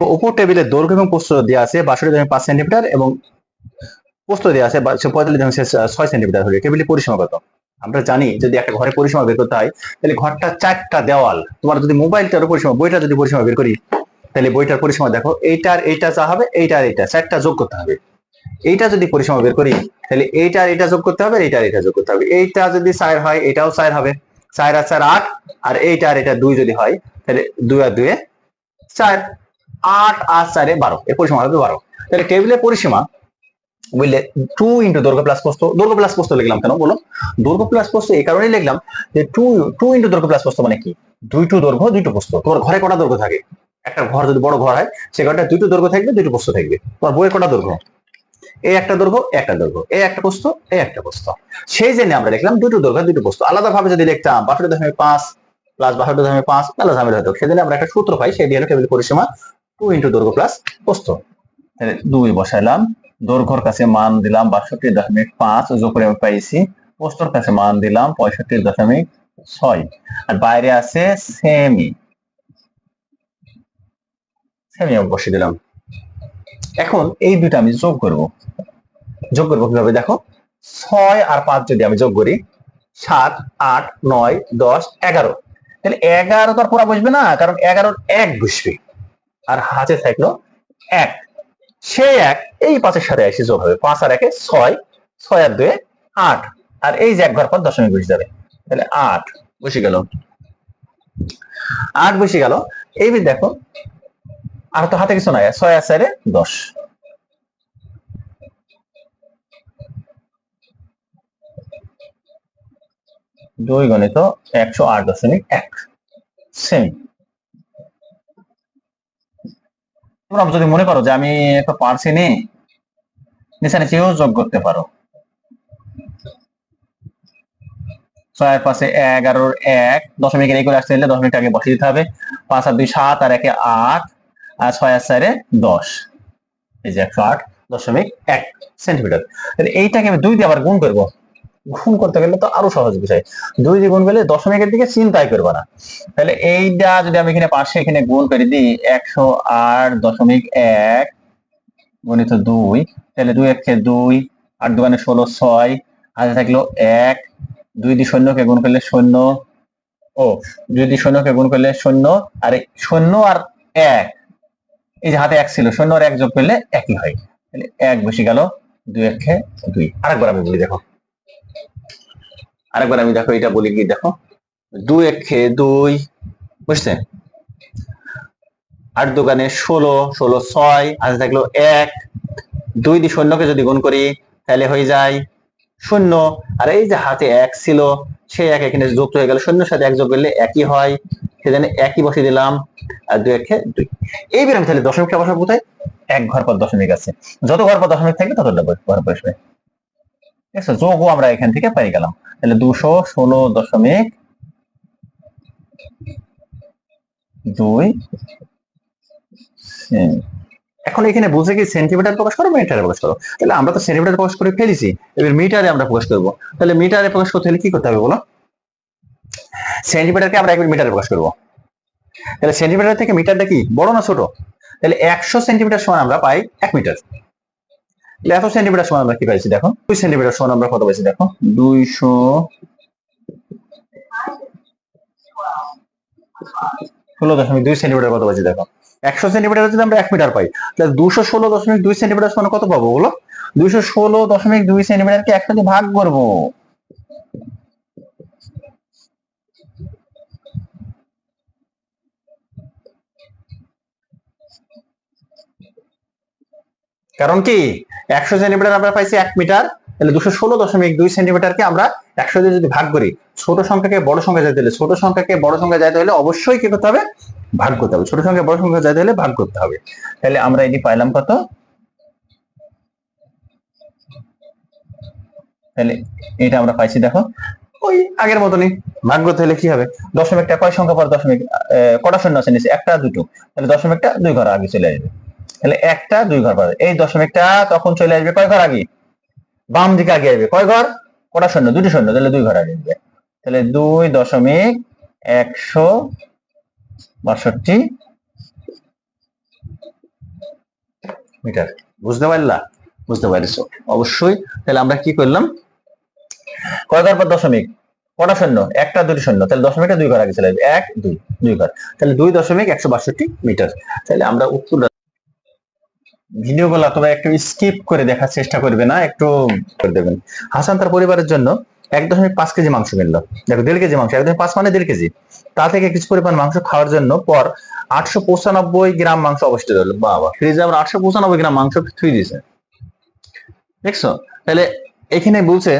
উপর টেবিলে দৈর্ঘ্য এবং প্রস্থ দেওয়া আছে, বাষট্টি দশমিক পাঁচ সেন্টিমিটার এবং প্রস্থ দেওয়া আছে পঁয়তাল্লিশ দশমিক ছয় সেন্টিমিটার হলে টেবিলের পরিসীমা কত? আমরা জানি যদি একটা ঘরের পরিসীমা বের করতে হয়, তাহলে ঘরটা চারটা দেওয়াল, তোমার যদি মোবাইলটার পরিসীমা বইটা যদি পরিসীমা বের করি, তাহলে বইটার পরিসীমা দেখো এইটার এইটা যা হবে এইটার এইটা, চারটা যোগ করতে হবে। এইটা যদি পরিসীমা বের করি, তাহলে এইটার এটা যোগ করতে হবে এইটার এটা যোগ করতে হবে। এইটা যদি চার হয়, এটাও চার হবে। চার আর চার আট, আর এইটা আর এটা দুই যদি হয়, তাহলে দুই আর দুয়ে চার। আট আর চারে বারো। এর পরিসীমা হবে বারো। তাহলে টেবিলের পরিসীমা বুঝলে টু ইন্টু দৈর্ঘ্য প্লাস প্রস্থ দৈর্ঘ্য প্লাস প্রস্থ লিখলাম কেন? বলো দৈর্ঘ্য প্লাস প্রস্থ এই কারণেই লিখলাম যে টু টু ইন্টু দৈর্ঘ্য প্লাস প্রস্থ মানে কি? দুইটু দৈর্ঘ্য দুইটো প্রস্থ তোমার ঘরে কটা দৈর্ঘ্য থাকে? একটা ঘর যদি বড় ঘর হয়, সে ঘরটা দুইটো দৈর্ঘ্য থাকবে দুইটো প্রস্থ থাকবে। তোমার বইয়ের কটা দৈর্ঘ্য এই একটা দৈর্ঘ্য একটা দৈর্ঘ্য এই একটা প্রস্থ এই একটা প্রস্থ সেই জন্য আমরা লিখলাম দুটো দৈর্ঘ্য দুটো প্রস্থ আলাদা ভাবে যদি লিখতাম, বাষট্টি দশমিক পাঁচ প্লাস বাষট্টি দশমিক পাঁচ, তাহলে ঝামেলা হতো। সেদিন আমরা একটা সূত্র পাই, সেই দিয়ে টেবিল পরিসীমা টু ইন্টু দৈর্ঘ্য প্লাস প্রস্থ তাহলে দুই বসাইলাম দৈর্ঘ্যর কাছে মান দিলাম বাষট্টি দশমিক পাঁচ যোগ করে আমি পাইছি প্রস্তর কাছে মান দিলাম পঁয়ষট্টি দশমিক ছয়। আর বাইরে আছে সেমি সেমি আমি বসিয়ে দিলাম। এখন এই দুটো আমি যোগ করব। যোগ করব কীভাবে? দেখো, ছয় আর পাঁচ যদি আমি যোগ করি, সাত, আট, নয়, দশ, এগারো। তাহলে এগারো তো আর পুরা বসবে না, কারণ এগারোর এক বসবে। আর হাতে থাকল এক। সেই এক এই পাঁচের সাথে এসে যোগ হবে। পাঁচ আর একে ছয় ছয় আর দুয়ে আট। আর এই যে এক ঘর পর দশমিক বসে যাবে। তাহলে আট বসে গেল। আট বসে গেল। এই দেখো, আর তো হাতে কিছু নাই। ছয় আর চারে দশ। দুই গণিত একশো আট দশমিক এক। সেমি তোমরা যদি মনে করো যে আমি একটা পারছি নি নিচে নিচেও যোগ করতে পারো। ছয়ের পাশে এগারোর এক দশমিক এই করে আসতে হলে দশমিক আগে বসিয়ে দিতে হবে। পাঁচ আর দুই সাত আর একে আট, আর ছয় আর চারে দশ। এই যে একশো আট দশমিক এক সেন্টিমিটার। এইটাকে আমি দুই দিয়ে আবার গুণ করব। গুণ করতে গেলে তো আরও সহজ বিষয়। দুই দিয়ে গুণ করলে দশমিকের দিকে চিন্তাই করবে না। তাহলে এইটা যদি আমি এখানে পাশে এখানে গুণ করে দিই, একশো আট দশমিক এক গণিত দুই, তাহলে দুই একে দুই, আট দোকানে ষোলো ছয় হাতে থাকল এক, দুই দিয়ে শূন্যকে গুণ করলে শূন্য, ও, দুই দিয়ে শূন্যকে গুণ করলে শূন্য, আর শূন্য আর এক, এই যে হাতে এক ছিল, শূন্য আর এক যোগ করলে একই হয়। তাহলে এক বসে গেল দুই একে দুই। আরেকবার আমি বলি দেখো। আরেকবার আমি দেখো, এটা বলি কি, দেখো। দুই একে দুই বুঝছেন আট দোকানে ষোলো ষোলো ছয় হাতে থাকল এক। দুই দিয়ে শূন্যকে যদি গুণ করি, তাহলে হয়ে যায় শূন্য। আর এই যে হাতে এক ছিল, সেই এক এখানে যুক্ত হয়ে গেল। শূন্যের সাথে এক যোগ করলে একই হয়, সেজন্য একই বসিয়ে দিলাম। আর দুই একে দুই। এইবার আমি তাহলে দশমিকটা বসাবো কোথায়? এক ঘর পর দশমিক আছে। যত ঘর পর দশমিক থাকবে, তত ঘর বসবে ঠিক আমরা এখান থেকে পেয়ে গেলাম। তাহলে দুশো ষোলো দশমিক দুই। এখন এখানে বুঝে কি সেন্টিমিটার প্রকাশ করো, মিটারে প্রকাশ করো। তাহলে আমরা তো সেন্টিমিটার প্রকাশ করে ফেলেছি, এবার মিটারে আমরা প্রকাশ করব। তাহলে মিটারে প্রকাশ করতে হলে কি করতে হবে বলো? সেন্টিমিটারকে আমরা একবার মিটারে প্রকাশ করব। তাহলে সেন্টিমিটার থেকে মিটারটা কি, বড় না ছোট? তাহলে একশো সেন্টিমিটার সমান আমরা পাই এক মিটার। এত সেন্টিমিটার সমান আমরা কি পাইছি দেখো? দুই সেন্টিমিটার সমান আমরা কত পাইছি দেখো? দুইশো ষোলো দশমিক দুই সেন্টিমিটার কত পাইছি দেখো? একশো সেন্টিমিটার যদি আমরা এক মিটার পাই, তাহলে দুশো ষোলো দশমিক দুই সেন্টিমিটার সমান কত পাবো বলো? দুইশো ষোলো দশমিক দুই সেন্টিমিটারকে ভাগ করব। কারণ কি? একশো সেন্টিমিটার আমরা পাইছি এক মিটার তাহলে দুশো ষোলো দশমিক দুই সেন্টিমিটারকে আমরা একশো দিয়ে যদি ভাগ করি, ছোট সংখ্যাকে বড় সংখ্যা যাইতে হলে, ছোট সংখ্যাকে বড় সংখ্যা যাইতে হলে অবশ্যই কি করতে হবে? ভাগ করতে হবে। ছোট সংখ্যা বড় সংখ্যা যাইতে হলে ভাগ করতে হবে। তাহলে আমরা এটি পাইলাম কত? তাহলে এটা আমরা পাইছি দেখো, ওই আগের মতনই ভাগ করতে হলে কি হবে? দশমিকটা কয় সংখ্যা পর দশমিক কটা শূন্য আছে নিচে একটা, দুটো। তাহলে দশমিকটা দুই ঘর আগে চলে আসবে। তাহলে একটা, দুই ঘর পরে এই দশমিকটা তখন চলে আসবে কয় ঘর আগে? বাম দিকে আগে আসবে। কয় ঘর? কটা শূন্য? দুটি শূন্য। তাহলে দুই ঘর আগে আসবে। তাহলে দুই দশমিক একশো বাষট্টি মিটার। বুঝতে পারলা? বুঝতে পারছ? অবশ্যই। তাহলে আমরা কি করলাম? কয় ঘর পর দশমিক? কটা শূন্য? একটা দুই শূন্য। তাহলে দশমিকটা দুই ঘর আগে চলে যাবে এক, দুই। দুই ঘর। তাহলে দুই দশমিক একশো বাষট্টি মিটার। তাহলে আমরা উত্তর ভিডিও গুলো তোমরা একটু স্কিপ করে দেখার চেষ্টা করবে না, একটু করে দেবেন। হাসান তার পরিবারের জন্য এক দশমিক পাঁচ কেজি মাংস কিনলো। দেখো, দেড় কেজি মাংস, এক দশমিক পাঁচ মানে দেড় কেজি। তা থেকে কিছু পরিমাণ মাংস খাওয়ার জন্য পর আটশো পঁচানব্বই গ্রাম মাংস অবশিষ্ট রইল। বাবা, ফ্রিজে আবার আটশো পঁচানব্বই গ্রাম মাংস থুই দিয়েছে। দেখছ? তাহলে এখানে বলছে,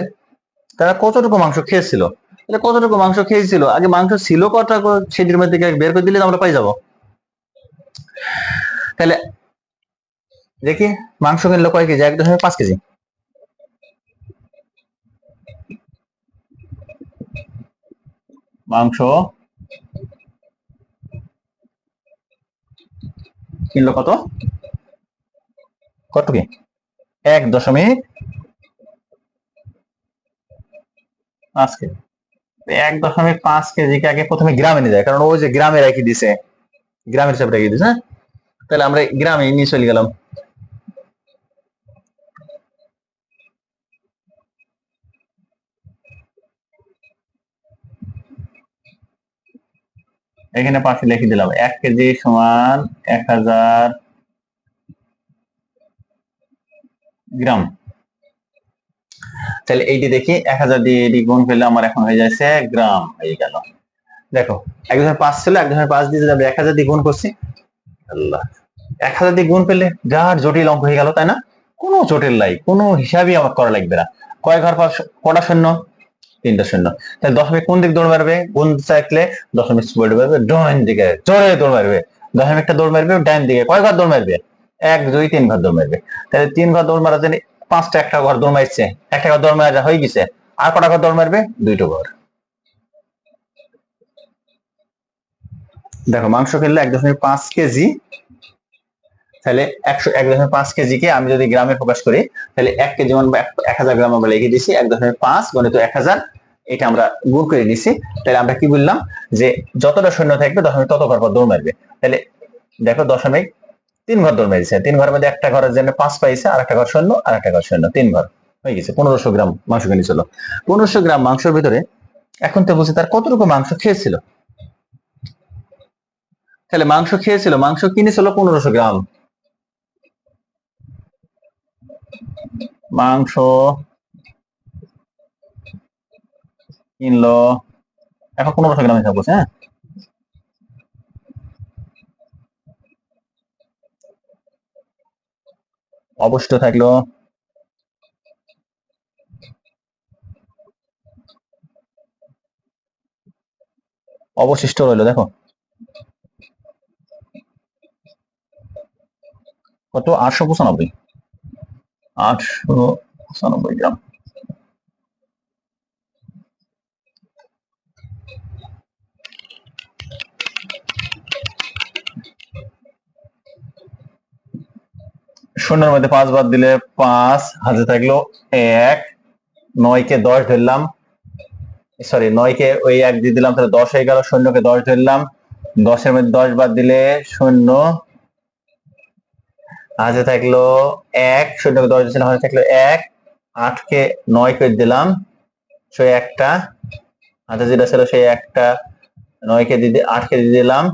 তারা কতটুকু মাংস খেয়েছিল? তাহলে কতটুকু মাংস খেয়েছিল? আগে মাংস ছিল কটা সেটির মধ্যে বের করে দিলে আমরা পাই যাব। তাহলে দেখি মাংস কিনলো কয় কেজি? এক দশমিক পাঁচ কেজি। মাংস। কিনলো কত? কত কি? এক দশমিক পাঁচ কেজি। এক দশমিক পাঁচ কেজি কে আগে প্রথমে গ্রামে নিয়ে যায়, কারণ ওই যে গ্রামে রেখে দিছে। গ্রামের হিসাবে রেখে দিছে? হ্যাঁ? তাহলে আমরা গ্রামে নিয়ে চলে গেলাম। এখানে পাশে লিখে দিলাম। এক কেজি সমান এক হাজার গ্রাম। তাহলে এইটি দেখি, এক হাজার দিয়ে এটি গুণ করলে আমার এখন হয়ে যাচ্ছে গ্রাম, হয়ে গেল। দেখো, এক দশমিক পাঁচ ছিল, এক দশমিক পাঁচ দিয়ে আমরা এক হাজার দিয়ে গুণ করছি, আল্লাহ, এক হাজার দিয়ে গুণ পেলে যার জটিল অঙ্ক হয়ে গেল, তাই না? কোনো জটিল নাই, কোনো হিসাবই আমার করা লাগবে না। কয় ঘর কটা শূন্য? তিনটা শূন্য। তাহলে দশমিক কোন দিক দৌড় মারবে? গুণ চাইলে দশমিক দৌড় মারবে ডাইন দিকে, জোরে দৌড় মারবে। দশমিকটা দৌড় মারবে ডাইন দিকে। কয় ঘর দৌড় মারবে? এক, দুই তিন ঘর দৌড় মারবে। তাহলে তিন ঘর দৌড় মারার জন্য পাঁচটা একটা ঘর দৌড় মারছে। একটা ঘর দৌড় মারা হয়ে গেছে। আর কটা ঘর দৌড় মারবে? দুইটো ঘর। দেখো, মাংস কিনলে এক দশমিক পাঁচ কেজি তাহলে একশো এক দশমিক পাঁচ কেজিকে আমি যদি গ্রামে প্রকাশ করি, তাহলে এক কেজি মান এক- হাজার গ্রাম আমরা লিখে দিছি এক দশমিক পাঁচ গণিত এক হাজার, এটা আমরা গুণ করে নিছি তাহলে আমরা কি বললাম যে যতটা শূন্য থাকবে দশমিক তত ঘর পর দৌড় মারবে। তাহলে দেখো দশমিক তিন ঘর দৌড় মেরেছে। তিন ঘরের মধ্যে একটা ঘরের জন্য পাঁচ পাইছে, আর একটা ঘর শূন্য, আর একটা ঘর শূন্য, তিন ঘর হয়ে গেছে। পনেরোশো গ্রাম মাংস কিনে কিনেছিল পনেরোশো গ্রাম মাংসের ভিতরে এখন তো বলছে তার কতটুকু মাংস খেয়েছিল? তাহলে মাংস খেয়েছিল, মাংস কিনেছিল পনেরোশো গ্রাম। মাংস, কিনলো। এখন পনেরোশো গ্রাম হিসাব করছে হ্যাঁ? অবশিষ্ট থাকল। অবশিষ্ট রইল, দেখো। কত? আটশো পঁচানব্বই। আটশো পঁচানব্বই গ্রাম। শূন্যের মধ্যে পাঁচ বাদ দিলে পাঁচ, হাতে থাকল এক, নয়কে দশ ধরলাম। সরি নয়কে ওই এক দিয়ে দিলাম, তাহলে দশ হয়ে গেল, শূন্যকে দশ ধরলাম। দশের মধ্যে দশ বাদ দিলে শূন্য হাতে থাকল এক শূন্যকে দশ দিয়েছিলাম হাতে থাকল এক, আটকে নয় করে দিলাম, সেই একটা, হাতে যেটা ছিল সেই একটা নয়কে দিয়ে আটকে দিয়ে দিলাম,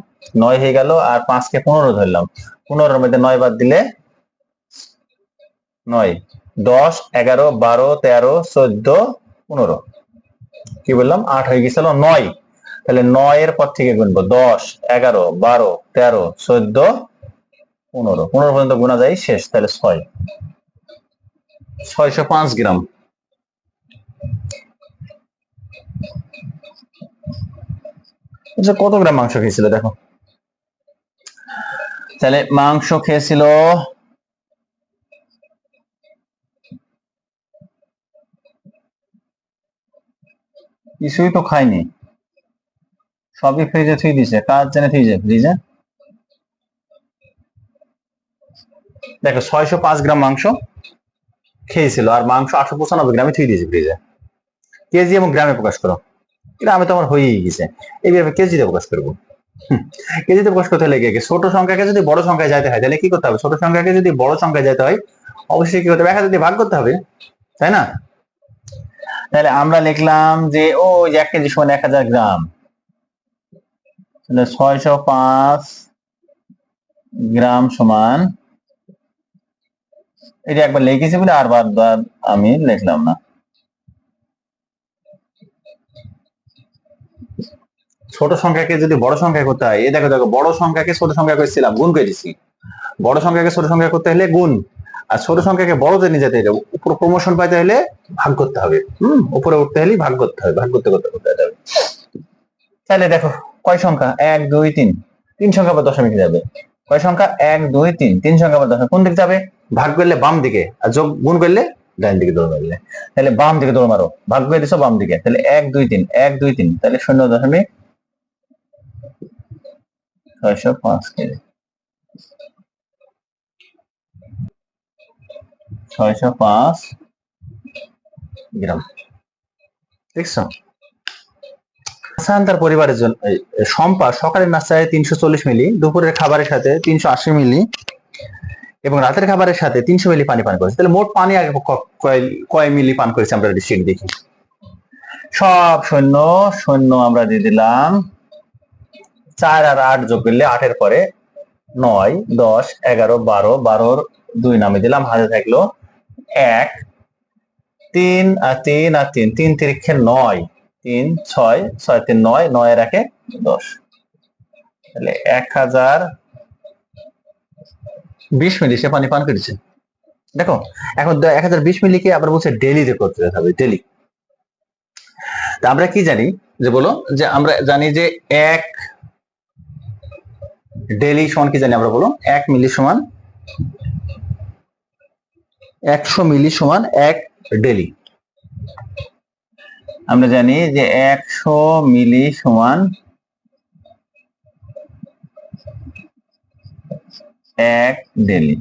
নয় হয়ে গেল, আর পাঁচকে পনেরো ধরলাম, পনেরোর মধ্যে নয় বাদ দিলে নয়, দশ, এগারো, বারো, তেরো, চোদ্দ, পনেরো, কি বললাম, আট হয়ে গেছিল নয়, তাহলে নয়ের পর থেকে গুনবো, দশ, এগারো, বারো, তেরো, চোদ্দ পনেরো। পনেরো পর্যন্ত গোনা যায়, শেষ। তাহলে ছয়। ছয়শো পাঁচ গ্রাম। আচ্ছা কত গ্রাম মাংস খেয়েছিল, দেখো। তাহলে মাংস খেয়েছিল কিছুই তো খাইনি সবই ফ্রিজে থুই দিছে কাজ জানে থুইছে ফ্রিজে দেখো ছয়শো পাঁচ গ্রাম মাংস খেয়েছিল, আর মাংস আটশো পঁচানব্বই গ্রামে থুই দিয়েছে ফ্রিজে কেজি এবং গ্রামে প্রকাশ করো। গ্রামে তো আমার হয়েই গেছে। এইভাবে কেজিতে প্রকাশ করব। কেজিতে প্রকাশ করতে হলে ছোট সংখ্যাকে যদি বড় সংখ্যায় যাইতে হয়, তাহলে কি করতে হবে? ছোট সংখ্যাকে যদি বড় সংখ্যায় যেতে হয়, অবশ্যই কি করতে হবে? এক দিয়ে ভাগ করতে হবে, তাই না? তাহলে আমরা লিখলাম যে ও এক কেজি সমান এক হাজার গ্রাম। ছয়শো পাঁচ গ্রাম সমান এটা একবার লিখেছি বলে আর বার বার আমি লিখলাম না। ছোট সংখ্যাকে যদি বড় সংখ্যা করতে হয় এই দেখো দেখো, বড় সংখ্যাকে ছোট সংখ্যা করেছিলাম, গুণ করে দিছি বড় সংখ্যাকে ছোট সংখ্যা করতে হলে গুণ, আর ছোট সংখ্যাকে বড়তে নিয়ে যেতে হলে উপরে প্রমোশন পাইতে হলে ভাগ করতে হবে। হম, উপরে উঠতে হলে ভাগ করতে হবে, ভাগ করতে করতে করতে হবে। তাহলে দেখো, কয় সংখ্যা? এক, দুই, তিন। তিন সংখ্যা বা দশমিক যাবে। কয় সংখ্যা? এক, দুই, তিন। তিন সংখ্যা বা দশমিক কোন দিকে যাবে? ভাগ করলে বাম দিকে, আর যোগ গুণ করলে ডান দিকে দৌড় মারলে। তাহলে বাম দিকে দৌড় মারো, ভাগ করে দিছো বাম দিকে, তাহলে এক, দুই, তিন, এক, দুই, তিন, তাহলে শূন্য দশমিক ছয়শো পাঁচ কেজি। ছয়শো পাঁচ গ্রাম। দেখছ? হাসান পরিবারের জন্য শম্পা সকালের নাস্তায় তিনশো চল্লিশ মিলি, দুপুরের খাবারের সাথে তিনশো আশি মিলি এবং রাতের খাবারের সাথে তিনশো মিলি পানি পান করেছে। তাহলে মোট পানি আগে কয় মিলি পান করেছে আমরা শিখ দেখি। সব শূন্য শূন্য আমরা দিয়ে দিলাম। চার আর আট যোগ করলে আটের পরে নয়, দশ, এগারো, বারো, বারোর দুই নামে দিলাম। হাতে থাকল এক, তিন আর তিন আর তিন। তিন তিরিক্ষে নয়। তিন, ছয় ছয় তিন নয় নয় রাখে দশ। তাহলে এক হাজার বিশ মিলি, সে পানি পান করেছে। দেখো, এখন এক হাজার বিশ মিলিকে আবার বলছে ডেলিতে করতে হবে ডেলি তা আমরা কি জানি? যে বলো, যে আমরা জানি যে এক ডেলি সমান কি জানি আমরা বলো? এক মিলি সমান একশো মিলি সমান এক ডেলি আমরা জানি যে একশো মিলি সমান এক ডেলি।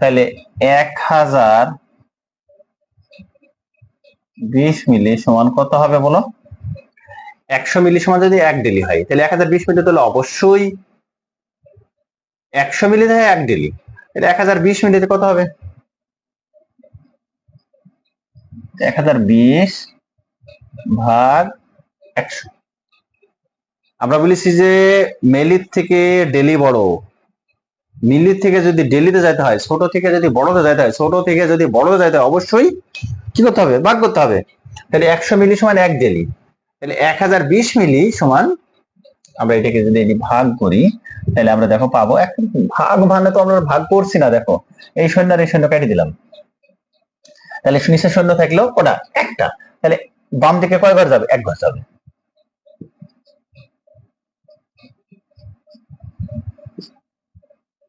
তাহলে এক হাজার বিশ মিলি সমান কত হবে বলো? একশো মিলি সমান যদি এক ডেলি হয়, তাহলে এক হাজার বিশ মিলি তাহলে অবশ্যই একশো মিলি হয় এক ডেলি। তাহলে এক হাজার বিশ মিলিতে কত হবে? এক হাজার বিশ ভাগ একশো। আমরা বলেছি যে মেলির থেকে ডেলি বড় মিলির থেকে যদি ডেলিতে যাইতে হয়, ছোট থেকে যদি বড়তে যাইতে হয়, ছোট থেকে যদি বড়তে যাইতে হয়, অবশ্যই কি করতে হবে? ভাগ করতে হবে। তাহলে একশো মিলি সমান এক ডেলি। তাহলে এক হাজার বিশ মিলি সমান আমরা এটাকে যদি এটি ভাগ করি, তাহলে আমরা দেখো পাবো এক ভাগ মানে তো আমরা ভাগ করছি না, দেখো। এই শূন্য আর এই শূন্য কেটে দিলাম। তাহলে নিচে শূন্য থাকলেও কোটা? একটা। তাহলে বাম দিকে কয় ঘর যাবে? এক ঘর যাবে।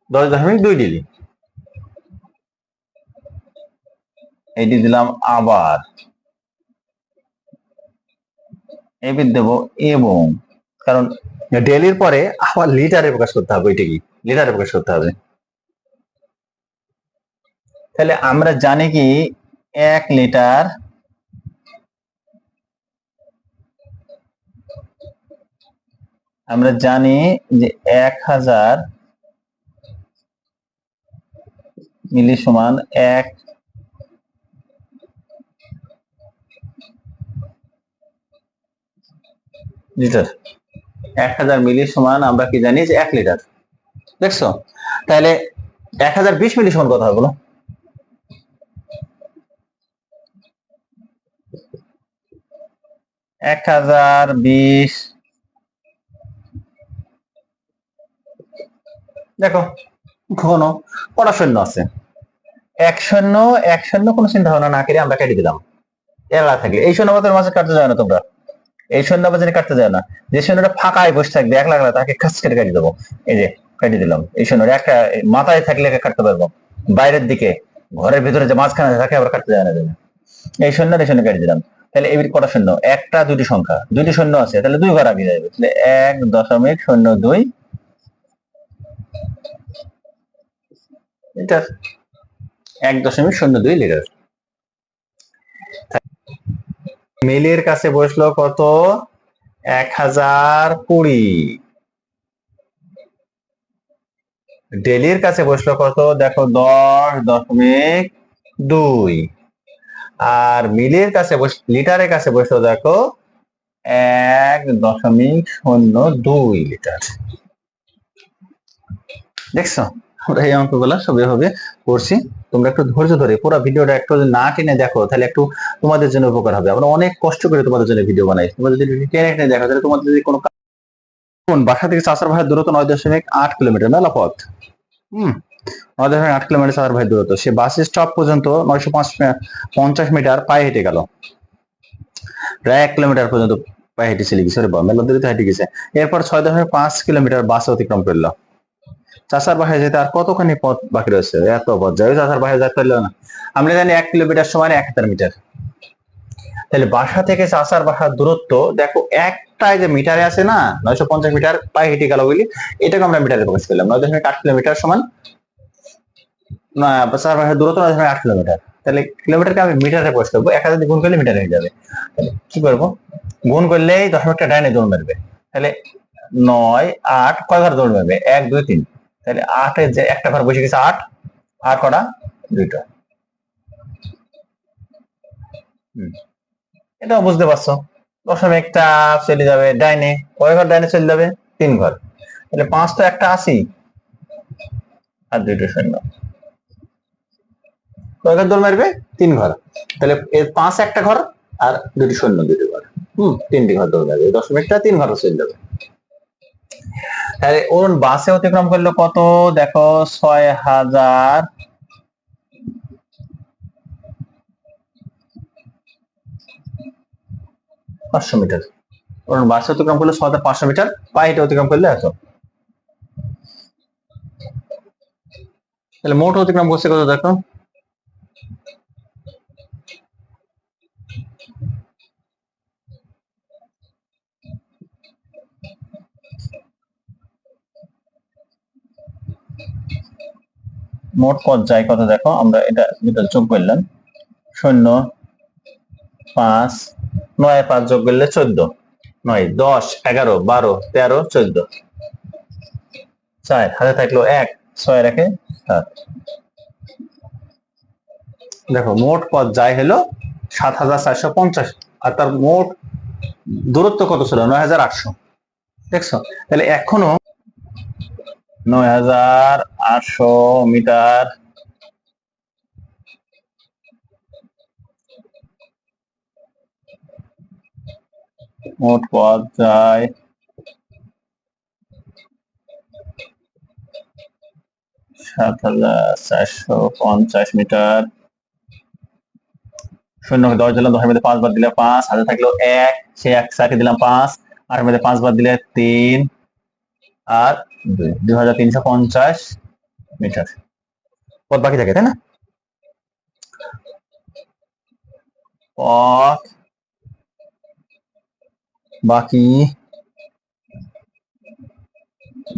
দশ দশমিক দুই ডিগ্রি। এটি দিলাম আবার। এবির দেব এবং, কারণ ডেলির পরে আবার লিটারে প্রকাশ করতে হবে, ওইটা লিটারে প্রকাশ করতে হবে। তাহলে আমরা জানি কি, এক লিটার আমরা জানি যে এক হাজার মিলি সমান এক লিটার। এক হাজার মিলি সমান আমরা কি জানি যে এক লিটার। দেখছ? তাহলে এক হাজার বিশ মিলি সমান কথা বলো? এক হাজার বিশ। দেখো? ঘন কটা শূন্য আছে? এক শূন্য এক শূন্য কোনো চিন্তা ভাবনা না করে আমরা কেটে দিলাম। এরা থাকলে। এই শূন্য আমাদের মাঝে কাটতে যায় না তোমরা। এই শূন্য বাজারে কাটতে যায় না। যে শূন্যটা ফাঁকায় বসে থাকবে এক লাগলে তাকে খাস কেটে কাটি দেবো। এই যে, কেটে দিলাম। এই শূন্য একটা মাথায় থাকলে একে কাটতে পারব। বাইরের দিকে, ঘরের ভিতরে যে মাঝখানে থাকে আবার কাটতে যায় না। এই শূন্য এই শূন্য কেটে দিলাম। তাহলে এবার কটা শূন্য একটা দুটি সংখ্যা। দুটি শূন্য আছে, তাহলে দুই ঘর আগে যাবে তাহলে এক দশমিক শূন্য দুই লিটার এক দশমিক শূন্য দুই লিটার। মেলের কাছে বসল কত? এক হাজার কুড়ি। ডেলির কাছে বসল কত? দেখো, দশ দশমিক দুই। আর মিলের কাছে বস, লিটারের কাছে বসল দেখো, এক দশমিক শূন্য দুই লিটার। দেখছ? আমরা এই অঙ্কগুলা সব এভাবে করছি। তোমরা একটু ধৈর্য ধরে, পুরো ভিডিওটা একটু না টেনে দেখো, তাহলে একটু তোমাদের জন্য উপকার হবে। আমরা অনেক কষ্ট করে তোমাদের জন্য ভিডিও বানাই। তোমরা যদি টেনে টেনে দেখো, তাহলে তোমাদের যদি কোনো কোন বাসা থেকে চাষার ভাইয়ের দূরত্ব নয় দশমিক আট কিলোমিটার মেলা পথ হম, নয় দশমিক আট কিলোমিটার চাষার ভাইয়ের দূরত্ব। সে বাস স্টপ পর্যন্ত নয়শো পঞ্চাশ মিটার পায়ে হেঁটে গেল। প্রায় এক কিলোমিটার পর্যন্ত পায়ে হেঁটে চলে গেছে বা মেলা দূরত্ব হেঁটে গেছে। এরপর ছয় দশমিক পাঁচ কিলোমিটার বাস অতিক্রম করল। চাষার বাসায় যেতে আর কতখানি পথ বাকি রয়েছে? এত পথ যাই চাষার বাসায় যেতে পারল না। আমরা জানি এক কিলোমিটার সমান এক হাজার মিটার। তাহলে বাসা থেকে চাষার বাসার দূরত্ব, দেখো, একটাই যে মিটারে আছে না, নয়শো পঞ্চাশ মিটার, পায়ে হেঁটে গেল বলি এটাকে আমরা মিটারে প্রকাশ করলাম। নয় দশমিক আট কিলোমিটার সমান, না চাষার বাসার দূরত্ব নয় দশমিক আট কিলোমিটার। তাহলে কিলোমিটারকে আমি মিটারে প্রকাশ করব। এক হাজার গুণ করলে মিটার হয়ে যাবে। কি করব? গুণ করলেই দশমিকটা ডাইনে দৌড় মারবে। তাহলে নয়, আট কয় ঘর দৌড় মারবে? এক, দুই, তিন। তাহলে আটের যে একটা ঘর বসে গেছে আট, আর কটা? দুইটা। এটাও বুঝতে পারছ। দশমিকটা চলে যাবে ডাইনে। কয় ঘর ডাইনে চলে যাবে? তিন ঘর। তাহলে পাঁচ তো একটা আশি। আর দুইটা শূন্য। কয় ঘর দৌড় মারবে? তিন ঘর। তাহলে এর পাঁচ একটা ঘর আর দুটি শূন্য দুটি ঘর। হম, তিনটি ঘর দৌড় মারবে। দশমিকটা তিন ঘর চলে যাবে। তাহলে অরুণ বাসে অতিক্রম করল কত? দেখো, ছয় হাজার। পাঁচশো মিটার। অরুণ বাসে অতিক্রম করল ছয় হাজার পাঁচশো মিটার। পায়ে হেঁটে অতিক্রম করলে এত। তাহলে মোট অতিক্রম করছে কত দেখো? মোট পথ যায়, কত দেখো, আমরা এটা দুটো যোগ করলাম। শূন্য, পাঁচ, নয়, পাঁচ যোগ করলে চোদ্দ। নয়, দশ, এগারো, বারো, তেরো, চোদ্দ। চার, হাতে থাকল এক, ছয় রাখে সাত। দেখো, মোট পথ যায় হলো সাত হাজার চারশো পঞ্চাশ, আর তার মোট দূরত্ব কত ছিল? নয় হাজার আটশো। দেখছ? তাহলে এখনও নয় হাজার আটশো মিটার। মোট পথ যায় সাত হাজার চারশো পঞ্চাশ মিটার। শূন্য দশ দিলাম দশের মধ্যে পাঁচ বার দিলে পাঁচ, হাতে থাকল এক, সে এক সাথে দিলাম পাঁচ আটের মধ্যে পাঁচ বার দিলে তিন। আর দুই দুই হাজার তিনশো পঞ্চাশ মিটার। পথ বাকি থাকে, তাই না? পথ বাকি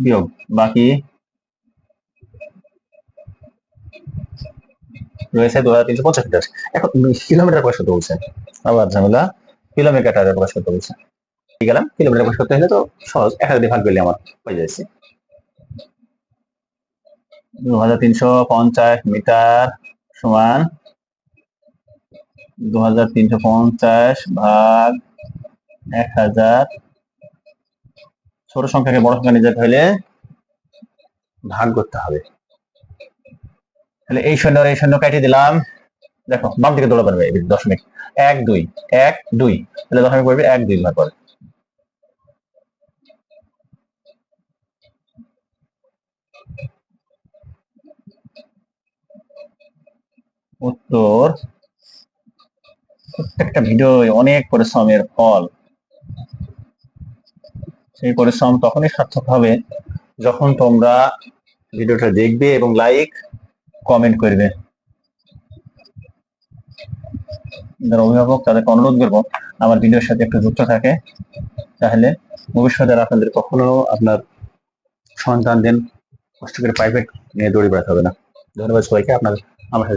বিয়োগ, বাকি রয়েছে দু হাজার তিনশো পঞ্চাশ মিটার। এখন, কিলোমিটার প্রকাশ করতে বলছে আবার ঝামেলা, কিলোমিটার প্রকাশ করতে বলছে গেলাম, কিলোমিটার করতে হলে তো সহজ। এক হাজার ভাগ করলে আমার হয়ে যাচ্ছে দু হাজার তিনশো পঞ্চাশ মিটার সমান দু হাজার তিনশো পঞ্চাশ ভাগ এক হাজার। ছোট সংখ্যাকে বড় সংখ্যা নিয়ে যেতে হলে ভাগ করতে হবে। তাহলে এই শূন্য এই শূন্য কেটে দিলাম। দেখো, বাম দিকে দৌড়া পারবে দশমিক। এক, দুই এক, দুই। তাহলে দশমিক পড়বে এক, দুই ভাগ করে। উত্তর। প্রত্যেকটা ভিডিও অনেক পরিশ্রমের ফল। সেই পরিশ্রম তখনই সার্থক হবে যখন তোমরা ভিডিওটা দেখবে এবং লাইক কমেন্ট করবে। অভিভাবক, তাদেরকে অনুরোধ করব আমার ভিডিওর সাথে একটু যুক্ত থাকে। তাহলে ভবিষ্যতে আপনাদের কখনো আপনার সন্তানদের কষ্ট করে প্রাইভেট নিয়ে দৌড়ে বেড়াতে হবে না। ধন্যবাদ সবাইকে। আপনার আমার